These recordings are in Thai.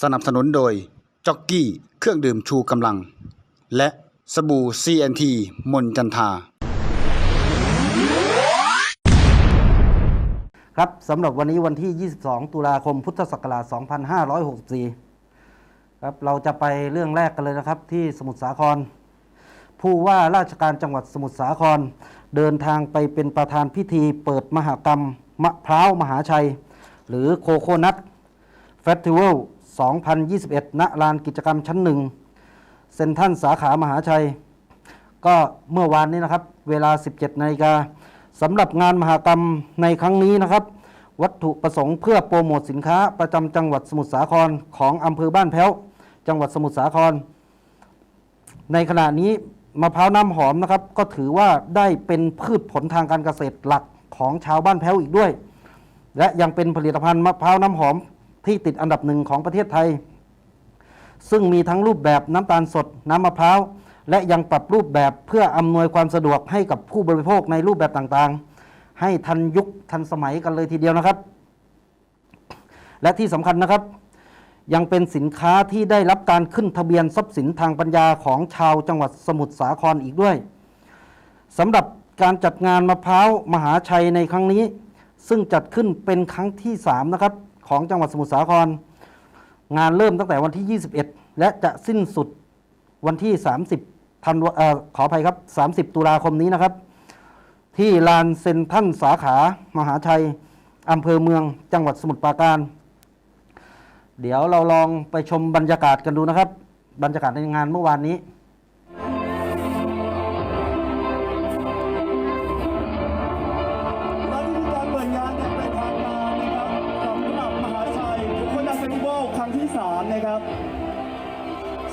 สนับสนุนโดยจ็อกกี้ เครื่องดื่มชูกำลัง และสบู่ CNT มนจันทา ครับสำหรับวันนี้วันที่ 22 ตุลาคมพุทธศักราช 2564 ครับเราจะไปเรื่องแรกกันเลยนะครับ ที่สมุทรสาคร ผู้ว่าราชการจังหวัดสมุทรสาคร เดินทางไปเป็นประธานพิธีเปิดมหกรรม มะพร้าวมหาชัย หรือโคโคนัทเฟสติวัล 2021 ณ ลานกิจกรรมชั้นหนึ่งเซ็นทัลสาขามหาชัย ก็เมื่อวานนี้นะครับ เวลา 17นาฬิกาสำหรับงานมหกรรมในครั้งนี้นะครับ วัตถุประสงค์เพื่อโปรโมทสินค้าประจำจังหวัดสมุทรสาครของอำเภอบ้านแพ้ว จังหวัดสมุทรสาคร ในขณะนี้มะพร้าวน้ำหอมนะครับ ก็ถือว่าได้เป็นพืชผลทางการเกษตรหลักของชาวบ้านแพ้วอีกด้วย และยังเป็นผลิตภัณฑ์มะพร้าวน้ำหอม ที่ติดอันดับหนึ่งของประเทศไทย ซึ่งมีทั้งรูปแบบน้ำตาลสด น้ำมะพร้าว และยังปรับรูปแบบเพื่ออำนวยความสะดวกให้กับผู้บริโภคในรูปแบบต่างๆ ให้ทันยุคทันสมัยกันเลยทีเดียวนะครับ และที่สำคัญนะครับ ยังเป็นสินค้าที่ได้รับการขึ้นทะเบียนทรัพย์สินทางปัญญาของชาวจังหวัดสมุทรสาครอีกด้วยสำหรับการจัดงานมะพร้าวมหาชัยในครั้งนี้ ซึ่งจัดขึ้นเป็นครั้งที่ 3 นะครับ ของจังหวัดสมุทรสาคร งานเริ่มตั้งแต่วันที่ 21 และจะสิ้นสุดวันที่ 30ธันวาขออภัยครับ 30 ตุลาคมนี้นะครับ ที่ลานเซ็นทรัลสาขามหาชัยอำเภอเมืองจังหวัดสมุทรปราการ เดี๋ยวเราลองไปชมบรรยากาศกันดูนะครับ บรรยากาศในงานเมื่อวานนี้ นะครับ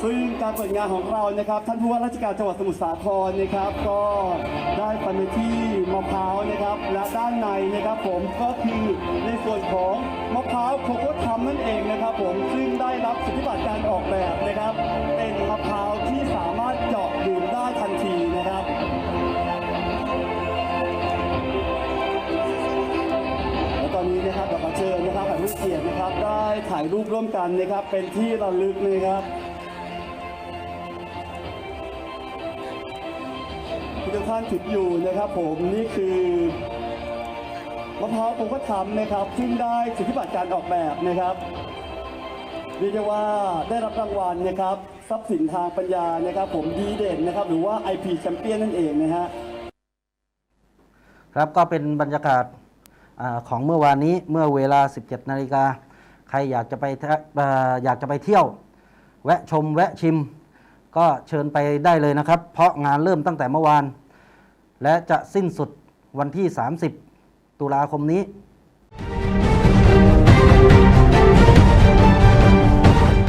ซึ่งการเปิดงานของเรานะครับ ท่านผู้ว่าราชการจังหวัดสมุทรสาครนะครับ ก็ได้ไปในที่มะพร้าวนะครับ และด้านในนะครับ ผมก็คือในส่วนของมะพร้าวโคโค่ทัมนั่นเองนะครับ ผมซึ่งได้รับสิทธิบัตรการออกแบบ ถ่ายรูปร่วมกันนะครับ เป็นที่ระลึกนะครับที่ทุกท่านถืออยู่นะครับผมนี่คือมะพร้าวผมก็ทำนะครับซึ่งได้สิทธิบัตรการออกแบบนะครับเรียกว่าได้รับรางวัลนะครับ ทรัพย์สินทางปัญญานะครับ ผมดีเด่นนะครับ หรือว่า IP แชมเปี้ยนนั่นเองนะฮะครับก็เป็นบรรยากาศอของเมื่อวานนี้เมื่อเวลา 17 นาฬิกา ใครอยากจะไปเที่ยวเอ่ออยากจะไปเที่ยว แวะชมแวะชิม ก็เชิญไปได้เลยนะครับ เพราะงานเริ่มตั้งแต่เมื่อวาน และจะสิ้นสุดวันที่ 30 ตุลาคมนี้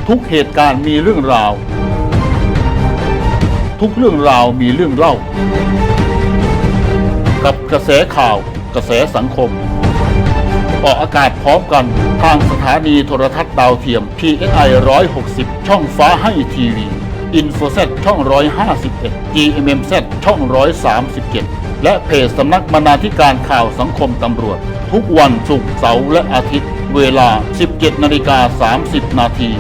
ทุกเหตุการณ์มีเรื่องราว ทุกเรื่องราวมีเรื่องเล่า กับกระแสข่าว กระแสสังคม ออกอากาศพร้อมกัน ทางสถานีโทรทัศน์ดาวเทียม PSI 160 ช่องฟ้าให้ทีวี i n f o s e t ช่อง 151 GMMZ ช่อง 137 และเพจสำนักบรรณาธิการข่าวสังคมตำรวจ ทุกวันศุกร์เสาร์และอาทิตย์ เวลา 17นาฬิกา30 นาที